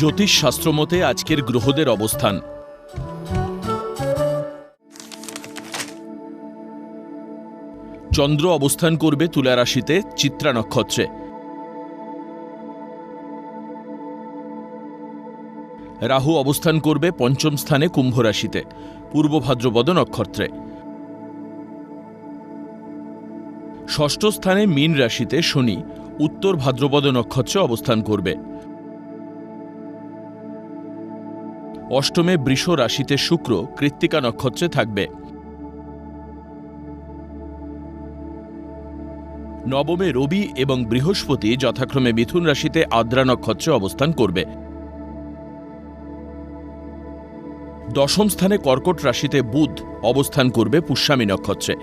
জ্যোতিষ শাস্ত্র মতে আজকের গ্রহদের অবস্থান। চন্দ্র অবস্থান করবে তুলা রাশিতে, চিত্রা নক্ষত্রে। রাহু অবস্থান করবে পঞ্চম স্থানে কুম্ভ রাশিতে, পূর্ব ভাদ্রপদ নক্ষত্রে। ষষ্ঠ স্থানে মীন রাশিতে শনি, উত্তর ভাদ্রপদ নক্ষত্রে অবস্থান করবে। অষ্টমে বৃষ রাশিতে শুক্র কৃত্তিকা নক্ষত্রে থাকবে। নবমে রবি এবং বৃহস্পতি যথাক্রমে মিথুন রাশিতে আদ্রা নক্ষত্রে অবস্থান করবে। দশম স্থানে কর্কট রাশিতে বুধ অবস্থান করবে পুষ্যামী নক্ষত্রে।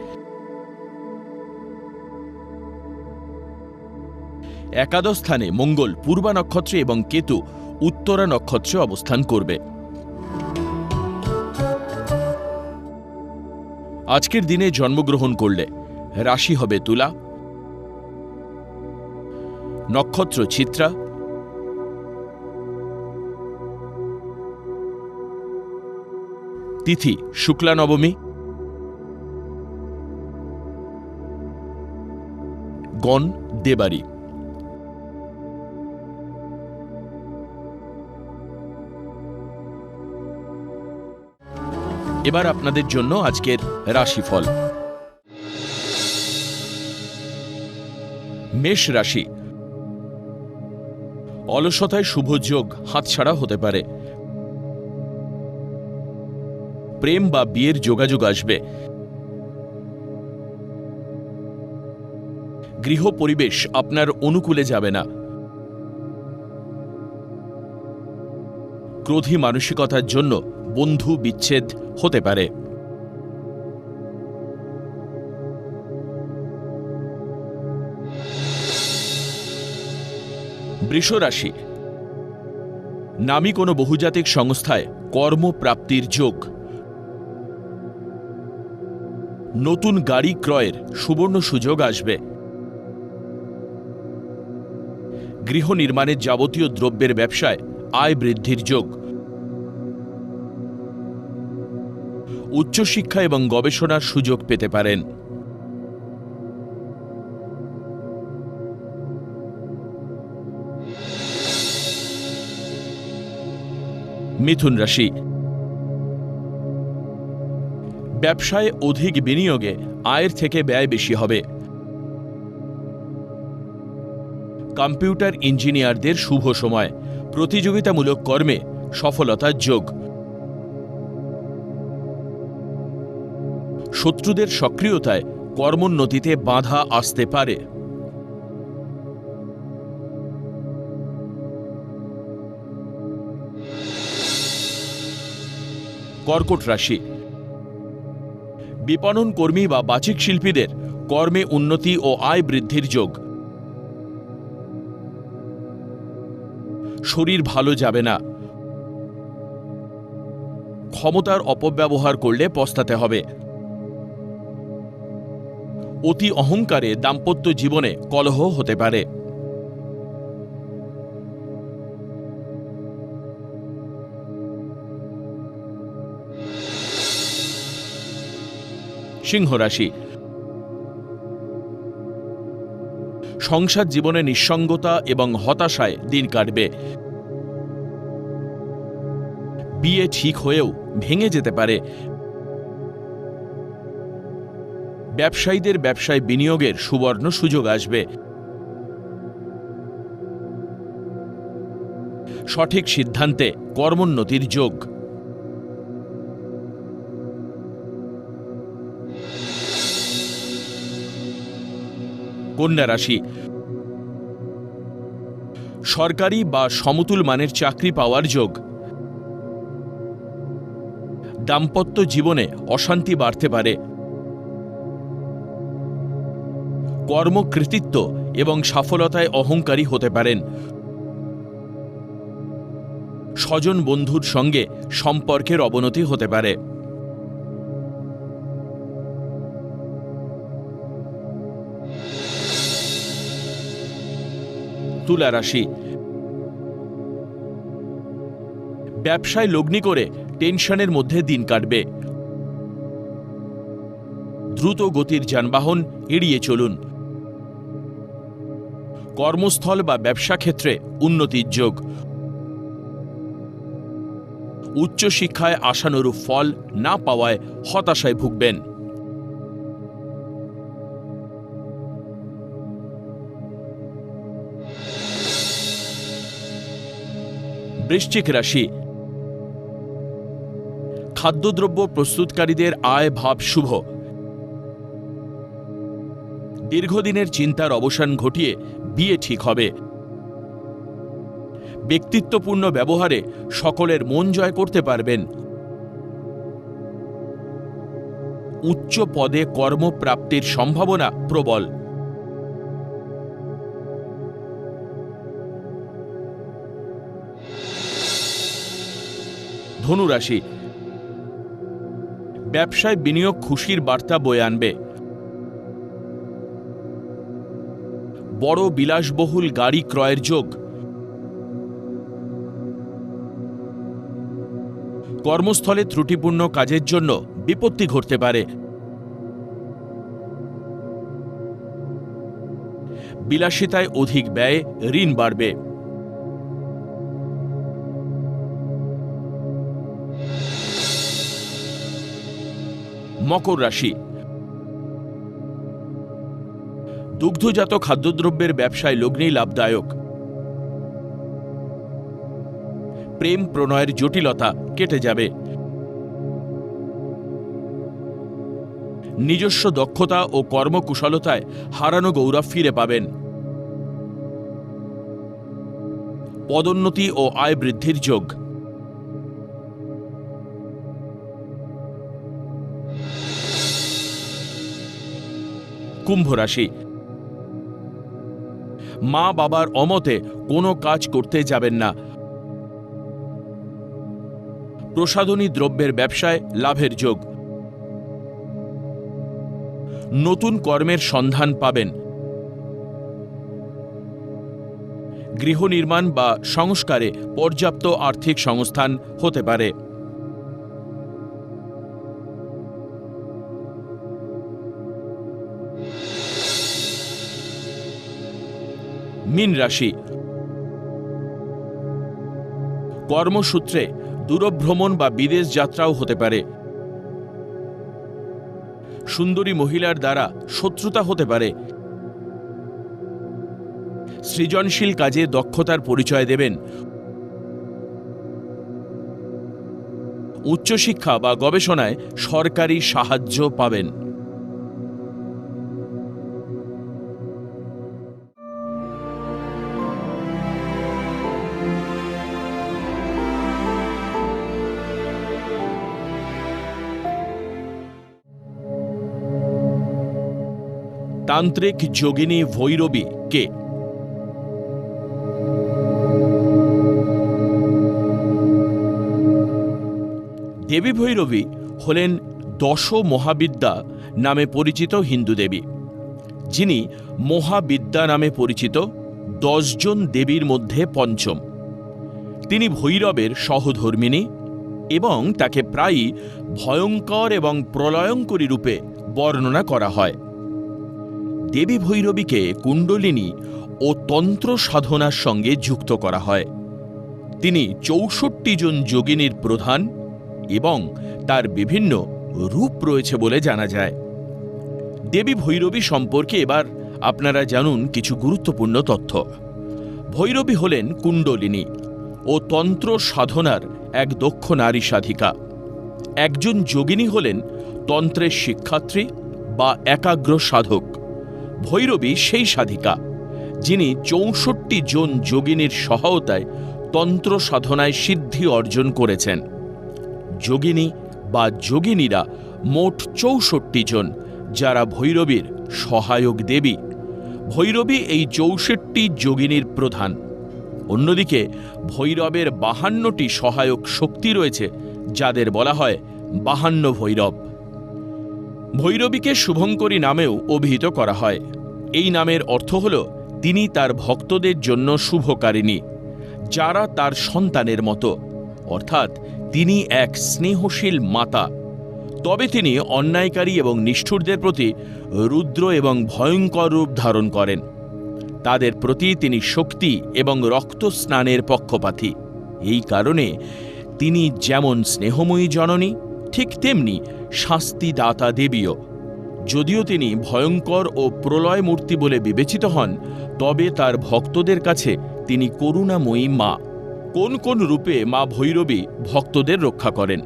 একাদশ স্থানে মঙ্গল, পূর্বা নক্ষত্রে এবং কেতু উত্তরা নক্ষত্রে অবস্থান করবে। আজকের দিনে জন্মগ্রহণ করলে রাশি হবে তুলা নক্ষত্র চিত্রা তিথি শুক্লা নবমী গণ দেবারি। এবার আপনাদের জন্য আজকের রাশিফল। মেষ রাশি। অলসতায় শুভ যোগ হাতছাড়া হতে পারে। প্রেম বা বিয়ের যোগাযোগ আসবে। গৃহ পরিবেশ আপনার অনুকূলে যাবে না। ক্রোধী মানসিকতার জন্য বন্ধু বিচ্ছেদ হতে পারে। বৃষ রাশি নামী কোনো বহুজাতিক সংস্থায় কর্মপ্রাপ্তির যোগ। নতুন গাড়ি ক্রয়ের সুবর্ণ সুযোগ আসবে। গৃহ নির্মাণের যাবতীয় দ্রব্যের ব্যবসায় আয় বৃদ্ধির যোগ। উচ্চশিক্ষা এবং গবেষণার সুযোগ পেতে পারেন। মিথুন রাশি। ব্যবসায় অধিক বিনিয়োগে আয়ের থেকে ব্যয় বেশি হবে। কম্পিউটার ইঞ্জিনিয়ারদের শুভ সময়। প্রতিযোগিতামূলক কর্মে সফলতার যোগ। শত্রুদের সক্রিয়তায় কর্মোন্নতিতে বাধা আসতে পারে। কর্কট রাশি। বিপণন কর্মী বা বাচিক শিল্পীদের কর্মে উন্নতি ও আয় বৃদ্ধির যোগ। শরীর ভালো যাবে না। ক্ষমতার অপব্যবহার করলে পস্তাতে হবে। অতি অহংকারে দাম্পত্য জীবনে কলহ হতে পারে। সিংহ রাশি। সংসার জীবনে নিঃসঙ্গতা এবং হতাশায় দিন কাটবে। বিয়ে ঠিক হয়েও ভেঙে যেতে পারে। ব্যবসায়ীদের ব্যবসায় বিনিয়োগের সুবর্ণ সুযোগ আসবে। সঠিক সিদ্ধান্তে কর্মোন্নতির যোগ। কন্যা রাশি। সরকারি বা সমতুল মানের চাকরি পাওয়ার যোগ। দাম্পত্য জীবনে অশান্তি বাড়তে পারে। কর্মকৃতিত্ব এবং সফলতায় অহংকারী হতে পারেন। স্বজন বন্ধুর সঙ্গে সম্পর্কের অবনতি হতে পারে। তুলা রাশি। ব্যবসায় লগ্নি করে টেনশনের মধ্যে দিন কাটবে। দ্রুত গতির যানবাহন এড়িয়ে চলুন। কর্মস্থল বা ব্যবসা ক্ষেত্রে উন্নতির যোগ। উচ্চশিক্ষায় আশানুরূপ ফল না পাওয়ায় হতাশায় ভুগবেন। বৃশ্চিক রাশি। খাদ্যদ্রব্য প্রস্তুতকারীদের আয় ভাব শুভ। দীর্ঘদিনের চিন্তার অবসান ঘটিয়ে বিয়ে ঠিক হবে। ব্যক্তিত্বপূর্ণ ব্যবহারে সকলের মন জয় করতে পারবেন। উচ্চ পদে কর্মপ্রাপ্তির সম্ভাবনা প্রবল। ধনুরাশি। ব্যবসায় বিনিয়োগ খুশির বার্তা বয়ে আনবে। বড় বিলাসবহুল গাড়ি ক্রয়ের যোগ। কর্মস্থলে ত্রুটিপূর্ণ কাজের জন্য বিপত্তি ঘটতে পারে। বিলাসিতায় অধিক ব্যয়, ঋণ বাড়বে। মকর রাশি দুগ্ধজাত খাদ্যদ্রব্যের ব্যবসায় লগ্নেই লাভদায়ক। প্রেম প্রণয়ের জটিলতা কেটে যাবে। নিজস্ব দক্ষতা ও কর্মকুশলতায় হারানো গৌরব ফিরে পাবেন। পদোন্নতি ও আয় বৃদ্ধির যোগ। কুম্ভ রাশি মা বাবার অমতে কোনো কাজ করতে যাবেন না। প্রসাধনী দ্রব্যের ব্যবসায় লাভের যোগ। নতুন কর্মের সন্ধান পাবেন। গৃহ নির্মাণ বা সংস্কারে পর্যাপ্ত আর্থিক সংস্থান হতে পারে। মীন রাশি। কর্মসূত্রে দূরভ্রমণ বা বিদেশ যাত্রাও হতে পারে। সুন্দরী মহিলার দ্বারা শত্রুতা হতে পারে। সৃজনশীল কাজে দক্ষতার পরিচয় দেবেন। উচ্চশিক্ষা বা গবেষণায় সরকারি সাহায্য পাবেন। তান্ত্রিক যোগিনী ভৈরবী কে? দেবী ভৈরবী হলেন দশ মহাবিদ্যা নামে পরিচিত হিন্দু দেবী। যিনি মহাবিদ্যা নামে পরিচিত দশজন দেবীর মধ্যে পঞ্চম। তিনি ভৈরবের সহধর্মিণী এবং তাকে প্রায়ই ভয়ঙ্কর এবং প্রলয়ঙ্করী রূপে বর্ণনা করা হয়। দেবী ভৈরবীকে কুণ্ডলিনী ও তন্ত্র সাধনার সঙ্গে যুক্ত করা হয়। তিনি চৌষট্টি জন যোগিনীর প্রধান এবং তার বিভিন্ন রূপ রয়েছে বলে জানা যায়। দেবী ভৈরবী সম্পর্কে এবার আপনারা জানুন কিছু গুরুত্বপূর্ণ তথ্য। ভৈরবী হলেন কুণ্ডলিনী ও তন্ত্র সাধনার এক দক্ষ নারী সাধিকা। একজন যোগিনী হলেন তন্ত্রের শিক্ষাত্রী বা একাগ্র সাধক। ভৈরবী সেই সাধিকা, যিনি চৌষট্টি জন যোগিনীর সহায়তায় তন্ত্র সাধনায় সিদ্ধি অর্জন করেছেন। যোগিনী বা যোগিনীরা মোট চৌষট্টি জন, যারা ভৈরবীর সহায়ক দেবী। ভৈরবী এই চৌষট্টি যোগিনীর প্রধান। অন্যদিকে ভৈরবের বাহান্নটি সহায়ক শক্তি রয়েছে, যাদের বলা হয় বাহান্ন ভৈরব। ভৈরবীকে শুভঙ্করী নামেও অভিহিত করা হয়। এই নামের অর্থ হল, তিনি তার ভক্তদের জন্য শুভকারিণী, যারা তার সন্তানের মতো। অর্থাৎ, তিনি এক স্নেহশীল মাতা। তবে তিনি অন্যায়কারী এবং নিষ্ঠুরদের প্রতি রুদ্র এবং ভয়ঙ্কর রূপ ধারণ করেন। তাদের প্রতি তিনি শক্তি এবং রক্ত স্নানের পক্ষপাতী। এই কারণে তিনি যেমন স্নেহময়ী জননী, ঠিক তেমনি শাস্তিদাতা দেবীও। যদিও তিনি ভয়ঙ্কর ও প্রলয় মূর্তি বলে বিবেচিত হন, তবে তার ভক্তদের কাছে তিনি করুণাময়ী মা। কোন কোন রূপে মা ভৈরবী ভক্তদের রক্ষা করেন?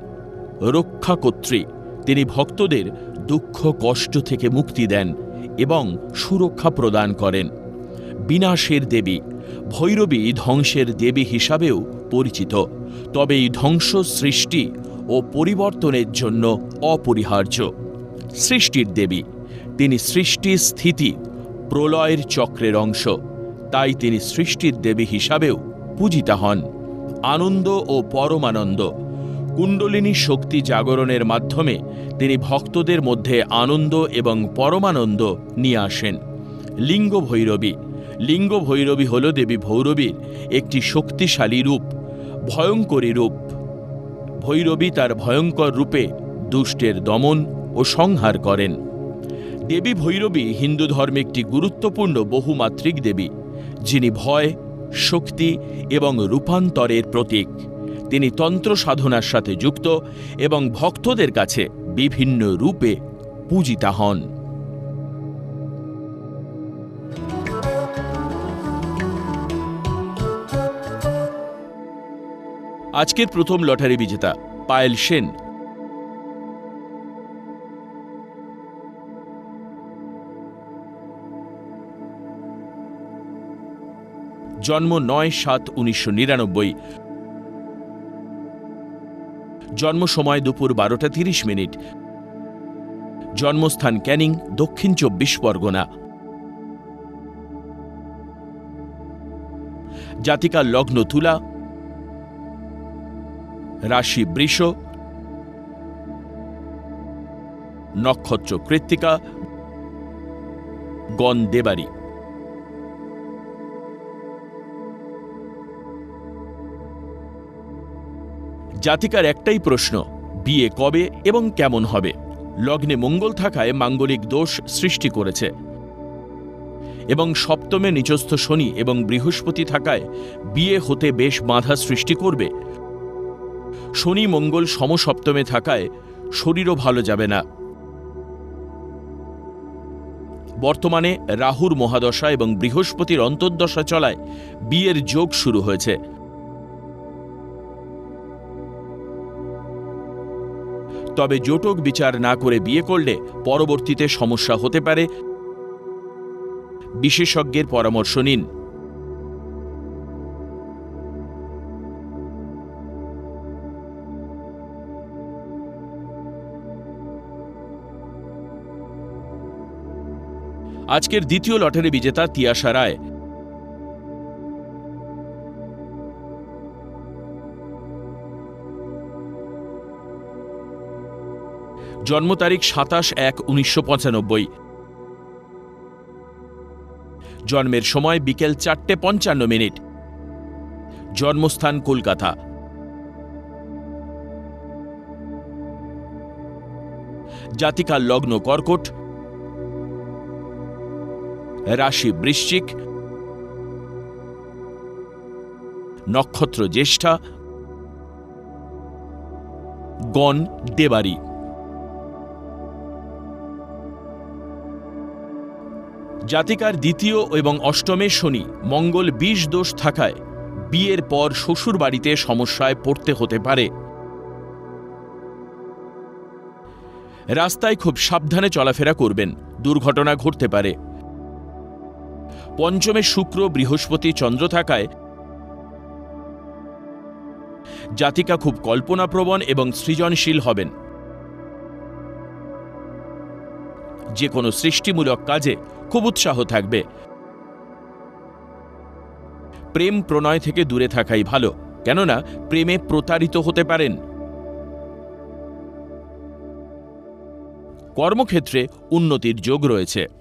রক্ষাকর্ত্রী তিনি ভক্তদের দুঃখ, কষ্ট থেকে মুক্তি দেন এবং সুরক্ষা প্রদান করেন। বিনাশের দেবী, ভৈরবী ধ্বংসের দেবী হিসাবেও পরিচিত। তবে এই ধ্বংস সৃষ্টি ও পরিবর্তনের জন্য অপরিহার্য। সৃষ্টির দেবী, তিনি সৃষ্টি স্থিতি, প্রলয়ের চক্রের অংশ। তাই তিনি সৃষ্টির দেবী হিসাবেও পূজিতা হন। আনন্দ ও পরমানন্দ, কুণ্ডলিনী শক্তি জাগরণের মাধ্যমে তিনি ভক্তদের মধ্যে আনন্দ এবং পরমানন্দ নিয়ে আসেন। লিঙ্গ ভৈরবী লিঙ্গ ভৈরবী হল দেবী ভৈরবীর একটি শক্তিশালী রূপ, ভয়ঙ্করী রূপ। ভৈরবী তার ভয়ঙ্কর রূপে দুষ্টের দমন ও সংহার করেন। দেবী ভৈরবী হিন্দু ধর্মে একটি গুরুত্বপূর্ণ বহুমাত্রিক দেবী, যিনি ভয়, শক্তি এবং রূপান্তরের প্রতীক। তিনি তন্ত্র সাধনার সাথে যুক্ত এবং ভক্তদের কাছে বিভিন্ন রূপে পূজিতা হন। আজকের প্রথম লটারি বিজেতা পায়েল সেন। জন্ম নয় সাত উনিশশো নিরানব্বই। জন্ম সময় দুপুর বারোটা তিরিশ মিনিট। জন্মস্থান ক্যানিং, দক্ষিণ চব্বিশ পরগনা। জাতিকার লগ্ন তুলা রাশি বৃষ, নক্ষত্র কৃত্তিকা, গণ দেবারী। জাতিকার একটাই প্রশ্ন, বিয়ে কবে এবং কেমন হবে? লগ্নে মঙ্গল থাকায় মাঙ্গলিক দোষ সৃষ্টি করেছে। এবং সপ্তমে নিচস্থ শনি এবং বৃহস্পতি থাকায় বিয়ে হতে বেশ বাধা সৃষ্টি করবে। শনি মঙ্গল সমসপ্তমে থাকায় শরীরও ভালো যাবে না। বর্তমানে রাহুর মহাদশা এবং বৃহস্পতির অন্তর্দশা চলায় বিয়ের যোগ শুরু হয়েছে। তবে জোটক বিচার না করে বিয়ে করলে পরবর্তীতে সমস্যা হতে পারে। বিশেষজ্ঞের পরামর্শ নিন। আজকের দ্বিতীয় লটারি বিজেতা তিয়াশা রায়। জন্ম তারিখ সাতাশ এক উনিশশো পঁচানব্বই। জন্মের সময় বিকেল চারটে পঞ্চান্ন মিনিট। জন্মস্থান কলকাতা। জাতিকার লগ্ন কর্কট রাশি বৃশ্চিক, নক্ষত্র জ্যেষ্ঠা, গণ দেবারি। জাতিকার দ্বিতীয় এবং অষ্টমে শনি, মঙ্গল বিষ দোষ থাকায় বিয়ের পর শ্বশুর বাড়িতে সমস্যায় পড়তে হতে পারে। রাস্তায় খুব সাবধানে চলাফেরা করবেন, দুর্ঘটনা ঘটতে পারে। পঞ্চমে শুক্র, বৃহস্পতি, চন্দ্র থাকায় জাতিকা খুব কল্পনাপ্রবণ এবং সৃজনশীল হবেন। যে কোনো সৃষ্টিমূলক কাজে খুব উৎসাহ থাকবে। প্রেম প্রণয় থেকে দূরে থাকাই ভালো, কেননা প্রেমে প্রতারিত হতে পারেন। কর্মক্ষেত্রে উন্নতির যোগ রয়েছে।